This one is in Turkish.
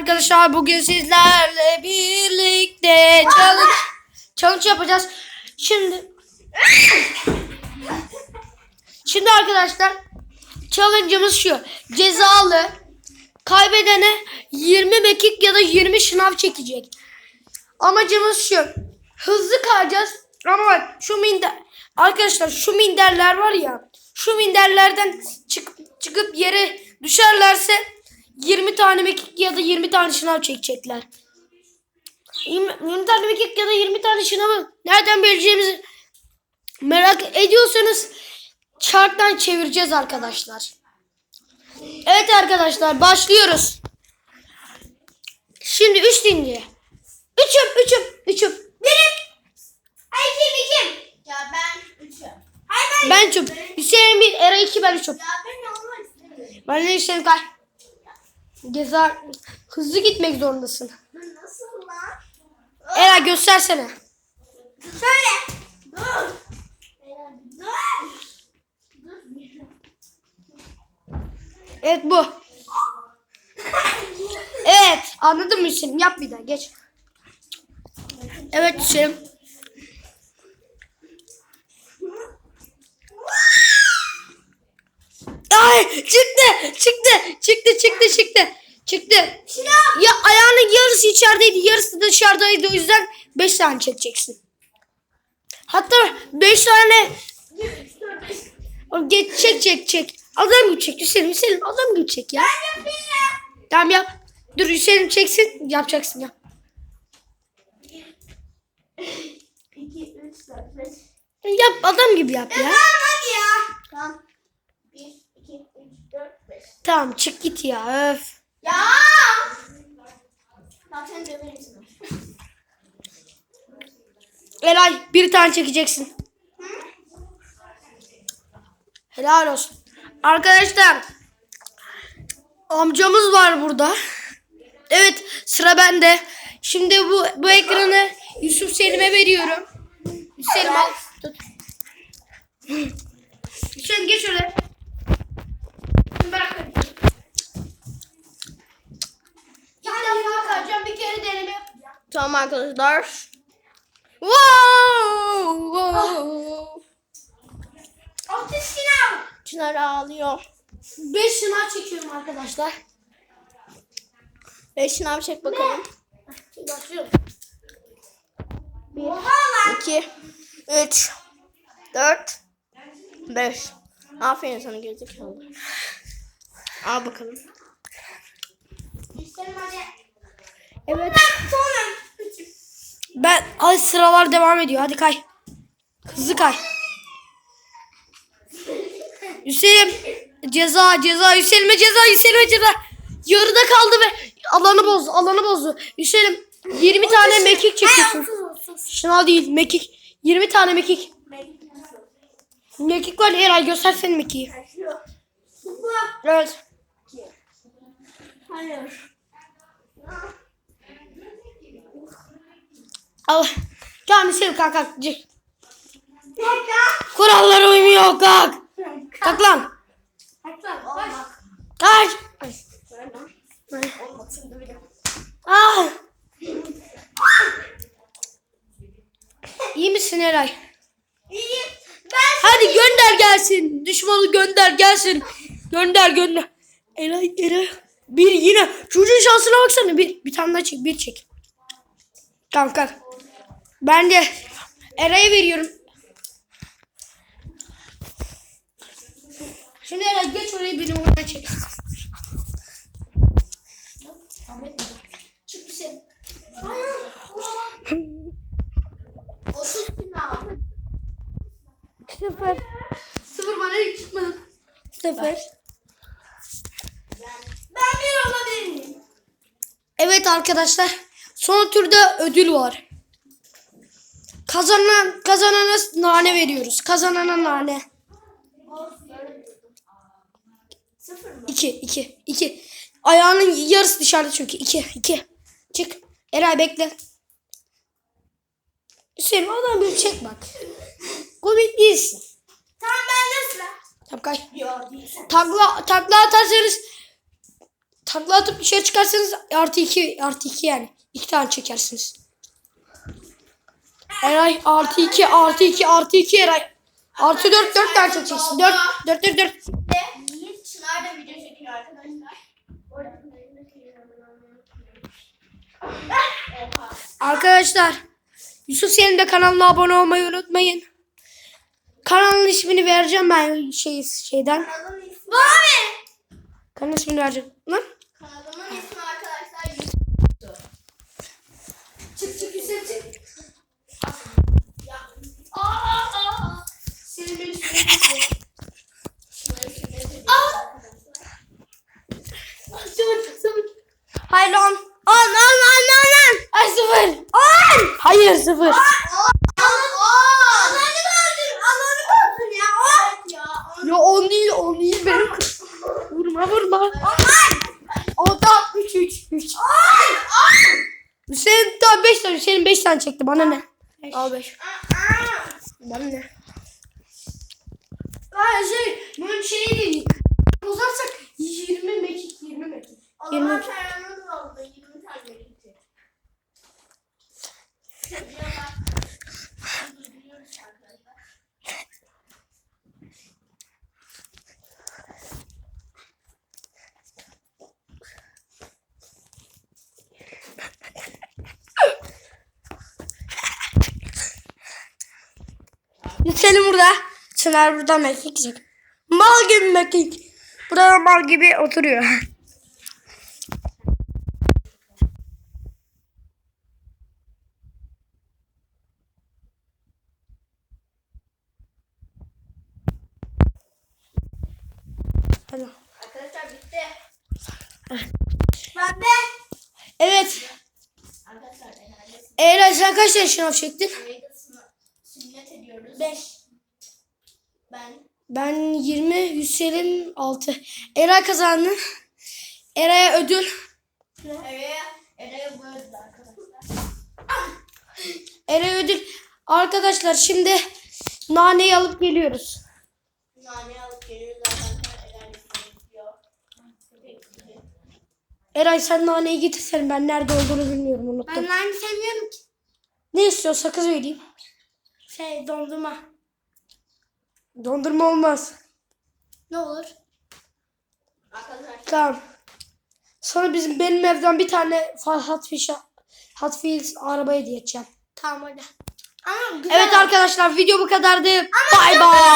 Arkadaşlar bugün sizlerle birlikte challenge, challenge yapacağız. Şimdi Şimdi arkadaşlar challenge'ımız şu. Cezalı kaybedene 20 mekik ya da 20 şınav çekecek. Amacımız şu. Hızlı kayacağız. Ama bak şu minder arkadaşlar şu minderler var ya şu minderlerden çık, çıkıp yere düşerlerse 20 tane mekik ya da 20 tane şınav çekecekler. 20, 20 tane mekik ya da 20 tane şınavı nereden bileceğimizi merak ediyorsanız charttan çevireceğiz arkadaşlar. Evet arkadaşlar başlıyoruz. Şimdi 3 deyince. Üçüm, üçüm, üçüm. Benim. Ay kim kim? Ya ben üçüm. Hayır ben. Ben üçüm. Hüseyin bir, Era iki, ben üçüm. Ya ben olmak istemiyorum. Ben de Hüseyin kay. Ceza hızlı gitmek zorundasın. Nasıl lan? Era göstersene. Şöyle. Dur. Dur. Evet bu. Evet anladın mı Hüseyin? Yap bir daha geç. Evet Hüseyin. Ay çıktı çıktı çıktı çıktı çıktı çıktı. Ya ayağının yarısı içerideydi yarısı dışarıdaydı o yüzden 5 tane çekeceksin. Hatta 5 tane geç çek çek çek. Adam gibi çek Hüseyin Hüseyin adam gibi çek ya. Tamam yap. Dur Hüseyin çeksin yapacaksın ya. Yap adam gibi yap ya. Tamam hadi ya. Tamam. Bir, iki, üç, dört, beş. Tamam çık git ya öf. Ya. Bak sen döverim Elay bir tane çekeceksin. Helal olsun. Arkadaşlar amcamız var burada. Evet sıra bende. Şimdi bu bu ekranı Yusuf Selim'e veriyorum. Selim al. Tut. Hüseyin geç öyle. Tamam arkadaşlar. Wow! wow. Altı sınav. Çınar ağlıyor. Beş sınav çekiyorum arkadaşlar. Beş sınav çek bakalım. Başlıyorum. Bir, iki, üç, dört, beş. Aferin sana gerizekalı. Al bakalım. Evet. Ben ay sıralar devam ediyor. Hadi kay. Hızlı kay. Hüseyin ceza ceza Hüseyin'e ceza Hüseyin'e ceza. Yarıda kaldı ve alanı bozdu. Alanı bozdu. Hüseyin 20 tane mekik çekiyorsun. Şınav değil mekik. 20 tane mekik. Mekik var Eray göstersene mekiği. Evet. Hayır. Al. Tamam Hüseyin kalk kalk. Kurallara uymuyor kalk. Kalk lan. Kaç. Ah. İyi misin Eray? İyi. Ben Hadi gönder gelsin. Düşmanı gönder gelsin. Gönder gönder. Eray Eray. Bir yine. Çocuğun şansına baksana. Bir, bir tane daha çek. Bir çek. Tamam kalk. Ben de Eray'a veriyorum. Şimdi Eray geç oraya benim oradan çek. çık. Sıfır. Sıfır bana hiç çıkmadı. Sıfır. Ben bir olabilir miyim? Evet arkadaşlar. Son turda ödül var. Kazanan kazanana nane veriyoruz. Kazanana nane. Sıfır mı? 2 2 2. Ayağının yarısı dışarıda çünkü. 2 2. Çık. Eray bekle. Hüseyin oradan bir çek bak. Komik değilsin. Tamam ben sıra. Tamam değil. Takla, takla atarsanız takla atıp dışarı çıkarsanız artı iki artı iki yani. iki tane çekersiniz. Eray artı iki artı iki artı iki Eray. Artı dört dört tane çekeceksin. Dört dört dört dört. Ve Yiğit Çınar da video çekiyor arkadaşlar. Orada Oha. Arkadaşlar Yusuf senin de kanalına abone olmayı unutmayın. Kanalın ismini vereceğim ben şey şeyden. Kanalımın ismi. Kanalın ismini vereceğim. Lan. Kanalımın ismi arkadaşlar Yusuf. Çık çık Yusuf çık. Ya. Aa, aa. Senin benim üstüne Aa. Sıfır sıfır. Hayır lan. An an an an an. Ay sıfır. An. Hayır sıfır. Gördün ya. Evet ya. Ya on değil on değil benim. Vurma vurma. O da 3 3 3. Senin daha 5 tane senin 5 tane çekti bana ne? Al 5. Bana ne? Hayır şey bunun şeyi değil. Bozarsak 20 mekik 20 mekik. O zaman paramız oldu. 20 tane gitti. Gidiyoruz arkadaşlar. Senin burada. Çınar burada mekik çek. Mal gibi mekik. Burada mal gibi oturuyor. Hadi. Arkadaşlar bitti. Ben de. Evet. Arkadaşlar Eğer tane şınav çektin? Sınavda sünnet ediyoruz. 5. Ben. Ben 20, Hüseyin 6. Eray kazandı. Eray'a ödül. Eve, eve bu ödül arkadaşlar. Eray'a ödül. Arkadaşlar şimdi naneyi alıp geliyoruz. Nane alıp geliyoruz arkadaşlar. Eray sen naneyi getirsen ben nerede olduğunu bilmiyorum unuttum. Ben nane sevmiyorum ki. Ne istiyor sakız vereyim. Şey dondurma. Dondurma olmaz. Ne olur? Arkadaşlar. Tamam. Sonra bizim benim evden bir tane Hot Wheels, Hot Wheels araba hediye edeceğim. Tamam hadi. Ama güzel. Evet arkadaşlar video bu kadardı. Bay bay.